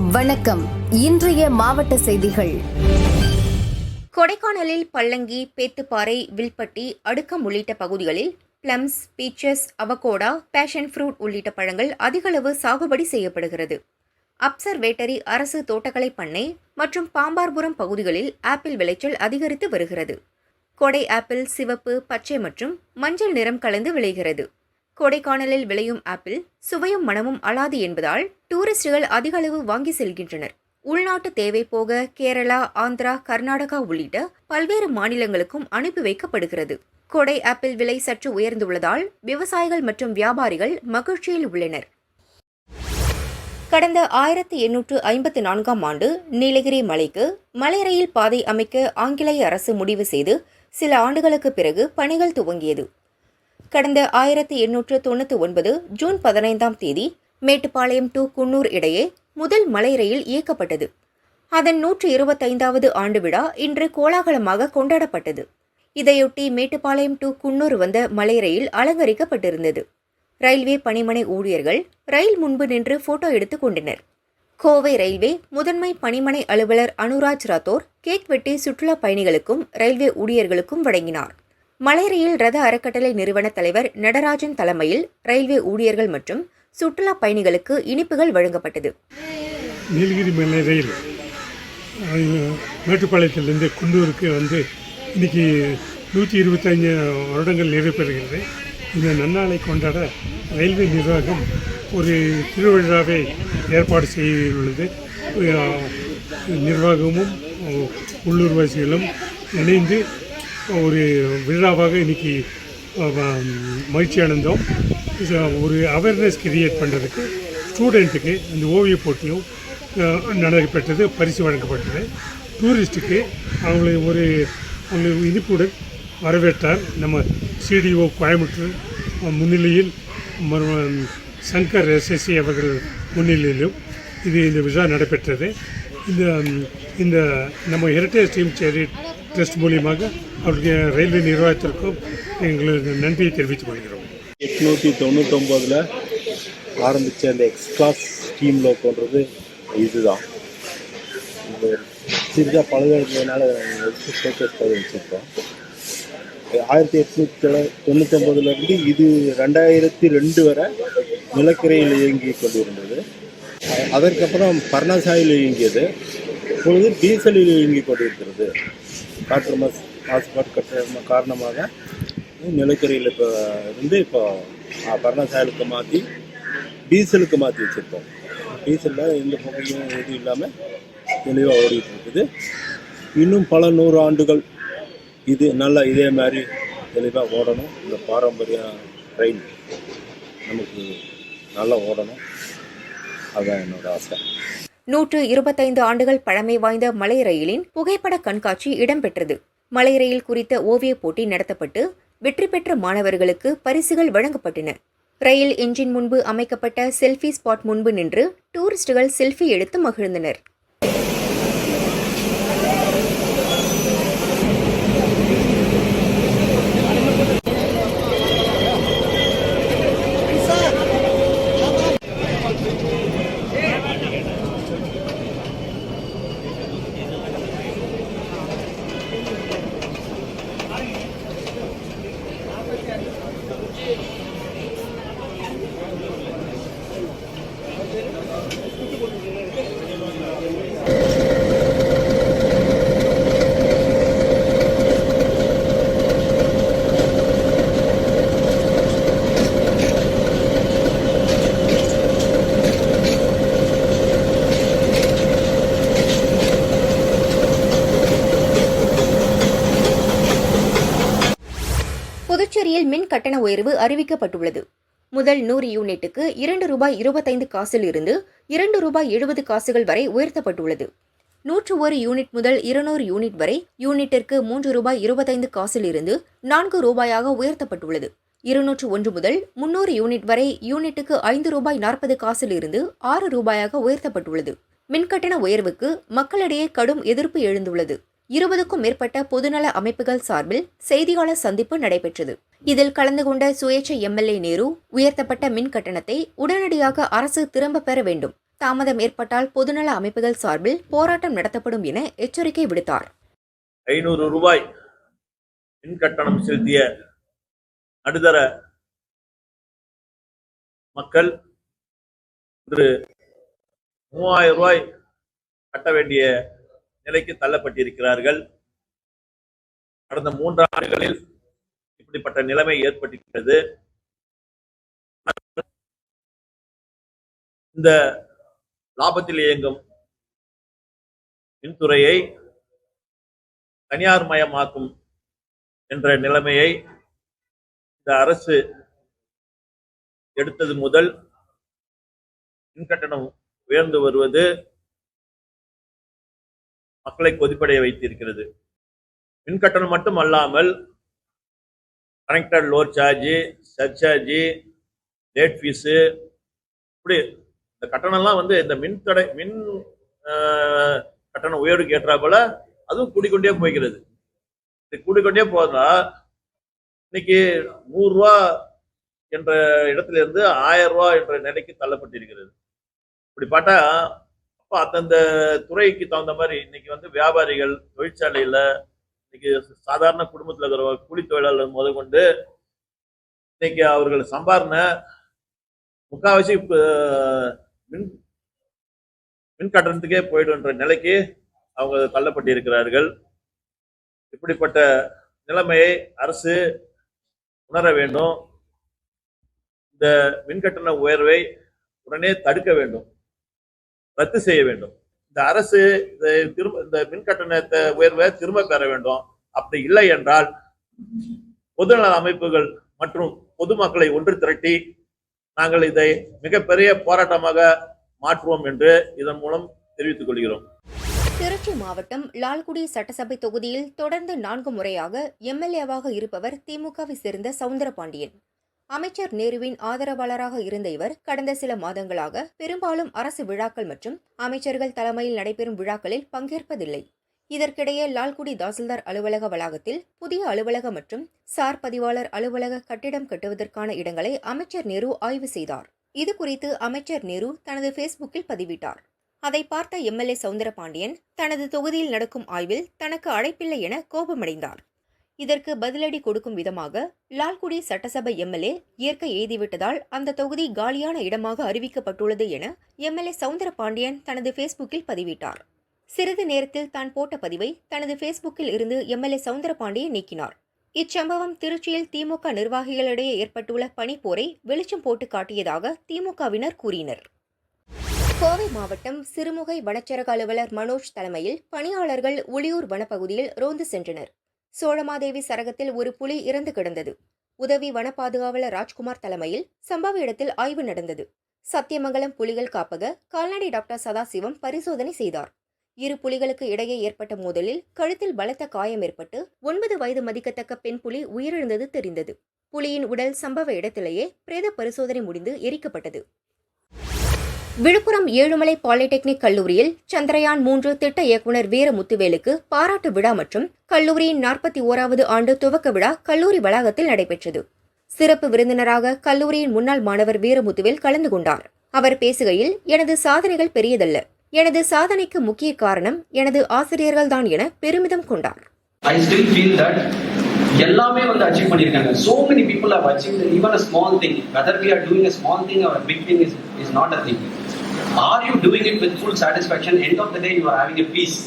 வணக்கம். இன்றைய மாவட்ட செய்திகள். கொடைக்கானலில் பள்ளங்கி பேத்துப்பாறை வில்பட்டி அடுக்கம் உள்ளிட்ட பகுதிகளில் plums peaches avocado passion fruit உள்ளிட்ட பழங்கள் அதிகளவு சாகுபடி செய்யப்படுகிறது. அப்சர்வேட்டரி அரசு தோட்டக்கலை பண்ணை மற்றும் பாம்பார்புரம் பகுதிகளில் ஆப்பிள் விளைச்சல் அதிகரித்து வருகிறது. கொடை ஆப்பிள் சிவப்பு பச்சை மற்றும் மஞ்சள் நிறம் கலந்து விளைகிறது. கொடைக்கானலில் விளையும் ஆப்பிள் சுவையும் மனமும் அலாது என்பதால் டூரிஸ்டுகள் அதிக அளவு வாங்கி செல்கின்றனர். உள்நாட்டு தேவை போக கேரளா ஆந்திரா கர்நாடகா உள்ளிட்ட பல்வேறு மாநிலங்களுக்கும் அனுப்பி வைக்கப்படுகிறது. கொடை ஆப்பிள் விலை சற்று உயர்ந்துள்ளதால் விவசாயிகள் மற்றும் வியாபாரிகள் மகிழ்ச்சியில் உள்ளனர். கடந்த ஆயிரத்தி எண்ணூற்று ஐம்பத்தி நான்காம் ஆண்டு நீலகிரி மலைக்கு மலை ரயில் பாதை அமைக்க ஆங்கிலேய அரசு முடிவு செய்து சில ஆண்டுகளுக்கு பிறகு பணிகள் துவங்கியது. கடந்த ஆயிரத்தி எண்ணூற்று தொண்ணூற்றி ஒன்பது ஜூன் பதினைந்தாம் தேதி மேட்டுப்பாளையம் டு குன்னூர் இடையே முதல் மலை ரயில் இயக்கப்பட்டது. அதன் நூற்று இருபத்தைந்தாவது ஆண்டு விழா இன்று கோலாகலமாக கொண்டாடப்பட்டது. இதையொட்டி மேட்டுப்பாளையம் டு குன்னூர் வந்த மலை ரயில் அலங்கரிக்கப்பட்டிருந்தது. ரயில்வே பணிமனை ஊழியர்கள் ரயில் முன்பு நின்று போட்டோ எடுத்துக் கொண்டனர். கோவை ரயில்வே முதன்மை பணிமனை அலுவலர் அனுராஜ் ராத்தோர் கேக் வெட்டி சுற்றுலா பயணிகளுக்கும் ரயில்வே ஊழியர்களுக்கும் வழங்கினார். மலை ரத அறக்கட்டளை நிறுவன தலைவர் நடராஜன் தலைமையில் ரயில்வே ஊழியர்கள் மற்றும் சுற்றுலா பயணிகளுக்கு இனிப்புகள் வழங்கப்பட்டது. நீலகிரி மலை ரயில் மேட்டுப்பாளையத்திலிருந்து குண்டூருக்கு வந்து இன்னைக்கு நூற்றி இருபத்தஞ்சு வருடங்கள் நிறைவேறுகிறது இந்த நன்னாளை கொண்டாட ரயில்வே நிர்வாகம் ஒரு திருவிழாவை ஏற்பாடு செய்துள்ளது. நிர்வாகமும் உள்ளூர்வாசிகளும் இணைந்து ஒரு விழாவாக இன்னைக்கு மகிழ்ச்சி அடைந்தோம். ஒரு அவேர்னஸ் கிரியேட் பண்ணுறதுக்கு ஸ்டூடெண்ட்டுக்கு இந்த ஓவியப் போட்டியும் நடைபெற்றது பரிசு வழங்கப்பட்டது. டூரிஸ்ட்டுக்கு அவங்களை ஒரு அவங்களுக்கு இனிப்புடன் வரவேற்றார். நம்ம சிடிஓ கோயம்புத்தூர் முன்னிலையில் சங்கர் எஸ்எஸ்சி அவர்கள் முன்னிலையிலும் இது இந்த விழா நடைபெற்றது. இந்த இந்த நம்ம ஹெரிட்டேஜ் டீம் சேரி ட்ரஸ்ட் மூலியமாக அவருடைய ரயில்வே நிர்வாகத்திற்கும் எங்களுக்கு நன்றியை தெரிவித்துக் கொள்கிறோம். எட்நூற்றி தொண்ணூத்தொம்போதில் ஆரம்பித்த அந்த எக்ஸ்கிளாஸ் ஸ்கீமில் கொண்டது இதுதான். இந்த சிறிதாக பழகிறதுனால எடுத்து ஃபோக்கஸ் பண்ணி வச்சுருக்கோம். ஆயிரத்தி எட்நூற்றி தொண்ணூத்தொம்பதுலேருந்து இது ரெண்டாயிரத்தி ரெண்டு வரை நிலக்கரையில் இயங்கி கொண்டிருந்தது. அதற்கப்புறம் பர்ணசாயில் இயங்கியது. இப்பொழுது டீசலில் இயங்கி கொண்டிருக்கிறது. காற்று மாசு மாசுபாடு கட்ட காரணமாக நிலக்கரியில் இப்போ இருந்து இப்போ பர்ணசாயலுக்கு மாற்றி டீசலுக்கு மாற்றி வச்சுருக்கோம். டீசலில் எந்த புகையும் எதுவும் இல்லாமல் தெளிவாக ஓடிட்டு இருக்குது. இன்னும் பல நூறு ஆண்டுகள் இது நல்லா இதே மாதிரி தெளிவாக ஓடணும். இந்த பாரம்பரிய ட்ரெயின் நமக்கு நல்லா ஓடணும். அதுதான் என்னோட ஆசை. நூற்று இருபத்தைந்து ஆண்டுகள் பழமை வாய்ந்த மலை ரயிலின் புகைப்பட கண்காட்சி இடம்பெற்றது. மலை ரயில் குறித்த ஓவியப் போட்டி நடத்தப்பட்டு வெற்றி பெற்ற மாணவர்களுக்கு பரிசுகள் வழங்கப்பட்டன. ரயில் என்ஜின் முன்பு அமைக்கப்பட்ட செல்ஃபி ஸ்பாட் முன்பு நின்று டூரிஸ்டுகள் செல்ஃபி எடுத்து மகிழ்ந்தனர். மின் கட்டண உயர்வு அறிவிக்கப்பட்டுள்ளது. முதல் நூறு யூனிட்டுக்கு இரண்டு ரூபாய் இருபத்தைந்து காசில் இருந்து இரண்டு ரூபாய் எழுபது காசுகள் வரை உயர்த்தப்பட்டுள்ளது. நூற்று ஒரு யூனிட் முதல் இருநூறு யூனிட் வரை யூனிட்டிற்கு மூன்று ரூபாய் இருபத்தைந்து காசில் இருந்து நான்கு ரூபாயாக உயர்த்தப்பட்டுள்ளது. இருநூற்று ஒன்று முதல் முன்னூறு யூனிட் வரை யூனிட்டுக்கு ஐந்து ரூபாய் நாற்பது காசில் இருந்து ஆறு ரூபாயாக உயர்த்தப்பட்டுள்ளது. மின்கட்டண உயர்வுக்கு மக்களிடையே கடும் எதிர்ப்பு எழுந்துள்ளது. இருபதுக்கும் மேற்பட்ட பொதுநல அமைப்புகள் சார்பில் செய்தியாளர் சந்திப்பு நடைபெற்றது. இதில் கலந்து கொண்ட சுயேட்சை எம்எல்ஏ நேரு உயர்த்தப்பட்ட மின் கட்டணத்தை உடனடியாக அரசு திரும்ப பெற வேண்டும். தாமதம் ஏற்பட்டால் பொதுநல அமைப்புகள் சார்பில் போராட்டம் நடத்தப்படும் என எச்சரிக்கை விடுத்தார். ஐநூறு ரூபாய் மின் கட்டணம் செலுத்திய நடுதர மக்கள் இன்று மூவாயிரம் ரூபாய் கட்ட வேண்டிய நிலைக்கு தள்ளப்பட்டிருக்கிறார்கள். கடந்த மூன்று ஆண்டுகளில் இப்படிப்பட்ட நிலைமை ஏற்பட்டிருக்கிறது. இந்த லாபத்தில் இயங்கும் மின்துறையை தனியார் மயமாக்கும் என்ற நிலைமையை இந்த அரசு எடுத்தது முதல் மின்கட்டணம் உயர்ந்து வருவது மக்களை கொதிப்படைய வைத்திருக்கிறது. மின்கட்டணம் மட்டும் அல்லாமல் connected load charge surcharge late fees இப்படி இந்த கட்டணம்லாம் வந்து இந்த மின் தடை மின் கட்டணம் கட்டண உயர்வுக்கு போல அதுவும் கூடிக்கொண்டே போய்கிறது இது கூடிக்கொண்டே போதா இன்னைக்கு நூறுரூவா என்ற இடத்துல இருந்து ஆயிரம் ரூபா என்ற நிலைக்கு தள்ளப்பட்டிருக்கிறது. இப்படி பார்த்தா அப்போ அந்தந்த துறைக்கு தகுந்த மாதிரி இன்னைக்கு வந்து வியாபாரிகள் தொழிற்சாலையில் இன்னைக்கு சாதாரண குடும்பத்தில் இருக்கிற கூலி தொழிலாளர் முதற்கொண்டு இன்னைக்கு அவர்கள் சம்பாரண முக்காவாசி மின் மின் கட்டணத்துக்கே போயிடுன்ற நிலைக்கு அவங்க தள்ளப்பட்டிருக்கிறார்கள் இப்படிப்பட்ட நிலைமையை அரசு உணர வேண்டும். இந்த மின்கட்டண உயர்வை உடனே தடுக்க வேண்டும். ரத்து செய்ய வேண்டும். இந்த அரசு இந்த திரும்ப இந்த மின்கட்டணத்தை உயர்வை திரும்ப பெற வேண்டும். அப்படி இல்லை என்றால் பொதுநல அமைப்புகள் மற்றும் பொதுமக்களை ஒன்று திரட்டி நாங்கள் இதை மிகப்பெரிய போராட்டமாக மாற்றுவோம் என்று இதன் மூலம் தெரிவித்துக் கொள்கிறோம். திருச்சி மாவட்டம் லால்குடி சட்டசபை தொகுதியில் தொடர்ந்து நான்கு முறையாக எம்எல்ஏவாக இருப்பவர் திமுகவை சேர்ந்த சவுந்தரபாண்டியன். அமைச்சர் நேருவின் ஆதரவாளராக இருந்த இவர் கடந்த சில மாதங்களாக பெரும்பாலும் அரசு விழாக்கள் மற்றும் அமைச்சர்கள் தலைமையில் நடைபெறும் விழாக்களில் பங்கேற்பதில்லை. இதற்கிடையே லால்குடி தாசில்தார் அலுவலக வளாகத்தில் புதிய அலுவலக மற்றும் சார் பதிவாளர் அலுவலக கட்டிடம் கட்டுவதற்கான இடங்களை அமைச்சர் நேரு ஆய்வு செய்தார். இது குறித்து அமைச்சர் நேரு தனது ஃபேஸ்புக்கில் பதிவிட்டார். அதை பார்த்த எம்எல்ஏ சவுந்தரபாண்டியன் தனது தொகுதியில் நடக்கும் ஆய்வில் தனக்கு அழைப்பில்லை என கோபமடைந்தார். இதற்கு பதிலடி கொடுக்கும் விதமாக லால்குடி சட்டசபை எம்எல்ஏ இயற்கை எய்திவிட்டதால் அந்த தொகுதி காலியான இடமாக அறிவிக்கப்பட்டுள்ளது என எம்எல்ஏ சவுந்தரபாண்டியன் தனது ஃபேஸ்புக்கில் பதிவிட்டார். சிறிது நேரத்தில் தான் போட்ட பதிவை தனது ஃபேஸ்புக்கில் இருந்து எம்எல்ஏ சவுந்தரபாண்டியன் நீக்கினார். இச்சம்பவம் திருச்சியில் திமுக நிர்வாகிகளிடையே ஏற்பட்டுள்ள பனிப்போரை வெளிச்சம் போட்டு காட்டியதாக திமுகவினர் கூறினர். கோவை மாவட்டம் சிறுமுகை வனச்சரக அலுவலர் மனோஜ் தலைமையில் பணியாளர்கள் உளியூர் வனப்பகுதியில் ரோந்து சென்றனர். சோழமாதேவி சரகத்தில் ஒரு புலி இறந்து கிடந்தது. உதவி வன பாதுகாவலர் ராஜ்குமார் தலைமையில் சம்பவ இடத்தில் ஆய்வு நடந்தது. சத்தியமங்கலம் புலிகள் காப்பக கால்நடை டாக்டர் சதாசிவம் பரிசோதனை செய்தார். இரு புலிகளுக்கு இடையே ஏற்பட்ட மோதலில் கழுத்தில் பலத்த காயம் ஏற்பட்டு ஒன்பது வயது மதிக்கத்தக்க பெண் புலி உயிரிழந்தது தெரிந்தது. புலியின் உடல் சம்பவ இடத்திலேயே பிரேத பரிசோதனை முடிந்து எரிக்கப்பட்டது. விழுப்புரம் ஏழுமலை பாலிடெக்னிக் கல்லூரியில் சந்திரயான் மூன்று திட்ட இயக்குநர் வீர முத்துவேலுக்கு பாராட்டு விழா மற்றும் கல்லூரியின் நாற்பத்தி ஓராவது ஆண்டு துவக்க விழா கல்லூரி வளாகத்தில் நடைபெற்றது சிறப்பு விருந்தினராக கல்லூரியின் முன்னாள் மாணவர் வீரமுத்துவில் கலந்து கொண்டார் அவர் பேசுகையில் எனது சாதனைகள் பெரியதல்ல எனது சாதனைக்கு முக்கிய காரணம் எனது ஆசிரியர்கள் தான் என பெருமிதம் கொண்டார் ஐ ஸ்டில் ஃபீல் தட் எல்லாமே வந்து அச்சீவ் பண்ணியிருக்காங்க so many people how achieve even a small thing whether we are doing a small thing or big thing is is not a thing are you doing it with full satisfaction end of the day you are having a peace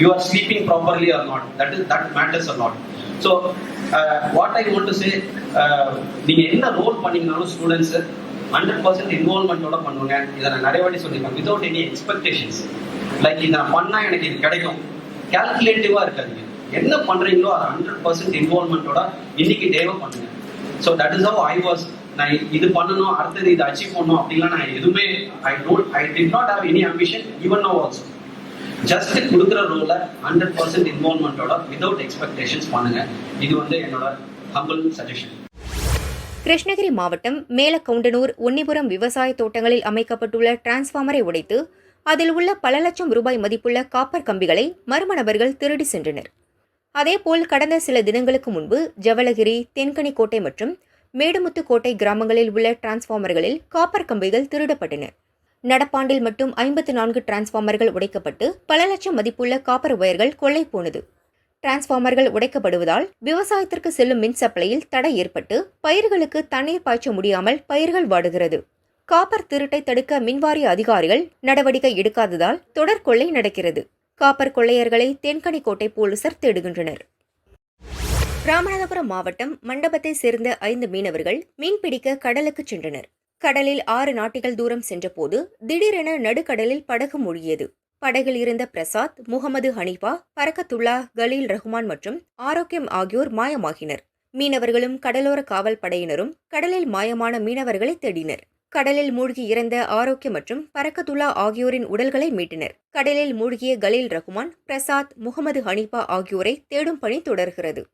you are sleeping properly or not. That is that matters a lot. So what I want to say நீங்கள் என்ன role பண்ணீங்கனாலும் students hundred percent இன்வால்மெண்ட்டோட பண்ணுங்க. இதை நான் நிறைய வாட்டி சொல்லியிருக்கேன். வித்வுட் எனி எக்ஸ்பெக்டேஷன்ஸ் லைக் இதை நான் பண்ணால் எனக்கு இது கிடைக்கும். கேல்குலேட்டிவாக இருக்காதீங்க. என்ன பண்ணுறீங்களோ அதை ஹண்ட்ரட் பர்சன்ட் இன்வால்மெண்ட்டோட இன்னைக்கு டேவை பண்ணுங்க. So that is how I was நான் இது பண்ணணும் அடுத்தது இதை அச்சீவ் பண்ணணும் அப்படின்லாம் நான் எதுவுமே I don't I did not have any ambition even no also just கொடுக்குற ரோல ஹண்ட்ரட் பர்சன்ட் இன்வால்மெண்ட்டோட விதவுட் எக்ஸ்பெக்டேஷன்ஸ் பண்ணுங்க. இது வந்து என்னோட ஹம்பிள் சஜஷன் கிருஷ்ணகிரி மாவட்டம் மேலக்கவுண்டனூர் ஒன்னிபுரம் விவசாய தோட்டங்களில் அமைக்கப்பட்டுள்ள டிரான்ஸ்ஃபார்மரை உடைத்து அதில் உள்ள பல லட்சம் ரூபாய் மதிப்புள்ள காப்பர் கம்பிகளை மர்ம நபர்கள் திருடி சென்றனர். அதேபோல் கடந்த சில தினங்களுக்கு முன்பு ஜவலகிரி தென்கனிக்கோட்டை மற்றும் மேடுமுத்துக்கோட்டை கிராமங்களில் உள்ள டிரான்ஸ்ஃபார்மர்களில் காப்பர் கம்பிகள் திருடப்பட்டன. நடப்பாண்டில் மட்டும் ஐம்பத்து நான்கு டிரான்ஸ்ஃபார்மர்கள் உடைக்கப்பட்டு பல லட்சம் மதிப்புள்ள காப்பர் ஒயர்கள் கொள்ளை போனது. டிரான்ஸ்ஃபார்மர்கள் உடைக்கப்படுவதால் விவசாயத்திற்கு செல்லும் மின் சப்ளையில் தடை ஏற்பட்டு பயிர்களுக்கு தண்ணீர் பாய்ச்ச முடியாமல் பயிர்கள் வாடுகிறது. காப்பர் திருட்டை தடுக்க மின்வாரிய அதிகாரிகள் நடவடிக்கை எடுக்காததால் தொடர் கொள்ளை நடக்கிறது. காப்பர் கொள்ளையர்களை தென்கனிக்கோட்டை போலீசார் தேடுகின்றனர். ராமநாதபுரம் மாவட்டம் மண்டபத்தை சேர்ந்த ஐந்து மீனவர்கள் மீன்பிடிக்க கடலுக்கு சென்றனர். கடலில் ஆறு நாட்டிகள் தூரம் சென்றபோது திடீரென நடுக்கடலில் படகு மூழ்கியது. படகில் இருந்த பிரசாத் முகமது ஹனீஃபா பரக்கத்துல்லா கலீல் ரஹ்மான் மற்றும் ஆரோக்கியம் ஆகியோர் மாயமாகினர். மீனவர்களும் கடலோர காவல் படையினரும் கடலில் மாயமான மீனவர்களை தேடினர். கடலில் மூழ்கி இறந்த ஆரோக்கியம் மற்றும் பரக்கத்துல்லா ஆகியோரின் உடல்களை மீட்டனர். கடலில் மூழ்கிய கலீல் ரஹ்மான் பிரசாத் முகமது ஹனீஃபா ஆகியோரை தேடும் பணி தொடர்கிறது.